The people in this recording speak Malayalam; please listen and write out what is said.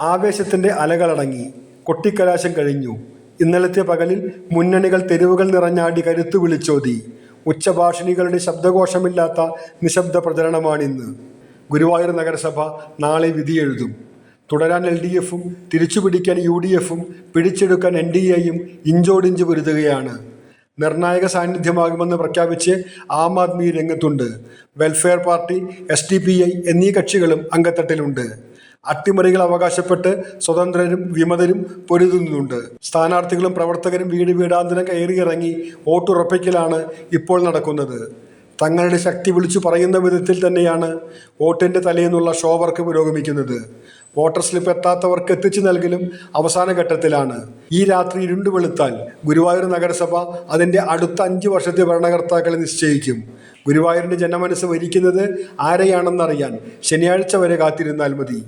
ആവേശത്തിന്റെ അലകളടങ്ങി കൊട്ടിക്കലാശം കഴിഞ്ഞു. ഇന്നലത്തെ പകലിൽ മുന്നണികൾ തെരുവുകൾ നിറഞ്ഞാടി കരുത്തു വിളിച്ചോതി. ഉച്ചഭാഷിണികളുടെ ശബ്ദഘോഷമില്ലാത്ത നിശബ്ദ പ്രചരണമാണിന്ന്. ഗുരുവായൂർ നഗരസഭ നാളെ വിധിയെഴുതും. തുടരാൻ എൽ ഡി എഫും തിരിച്ചുപിടിക്കാൻ യു ഡി എഫും പിടിച്ചെടുക്കാൻ എൻ ഡി എയും ഇഞ്ചോടിഞ്ച് പൊരുതുകയാണ്. നിർണായക സാന്നിധ്യമാകുമെന്ന് പ്രഖ്യാപിച്ച് ആം ആദ്മി രംഗത്തുണ്ട്. Welfare party S D P I എന്നീ കക്ഷികളും അംഗത്തട്ടിലുണ്ട്. അട്ടിമറികൾ അവകാശപ്പെട്ട് സ്വതന്ത്രരും വിമതരും പൊരുതുന്നുണ്ട്. സ്ഥാനാർത്ഥികളും പ്രവർത്തകരും വീട് വീടാന്തരം കയറിയിറങ്ങി വോട്ടുറപ്പിക്കലാണ് ഇപ്പോൾ നടക്കുന്നത്. തങ്ങളുടെ ശക്തി വിളിച്ചു പറയുന്ന വിധത്തിൽ തന്നെയാണ് വോട്ടിന്റെ തലേന്നുള്ള ഷോവർക്ക് പുരോഗമിക്കുന്നത്. വോട്ടർ സ്ലിപ്പ് എത്താത്തവർക്ക് എത്തിച്ചു നൽകലും അവസാന ഘട്ടത്തിലാണ്. ഈ രാത്രി ഇരുണ്ടു വെളുത്താൽ ഗുരുവായൂർ നഗരസഭ അതിന്റെ അടുത്ത അഞ്ച് വർഷത്തെ ഭരണകർത്താക്കളെ നിശ്ചയിക്കും. ഗുരുവായൂരിന്റെ ജനമനസ്സ് വരിക്കുന്നത് ആരെയാണെന്നറിയാൻ ശനിയാഴ്ച വരെ കാത്തിരുന്നാൽ മതി.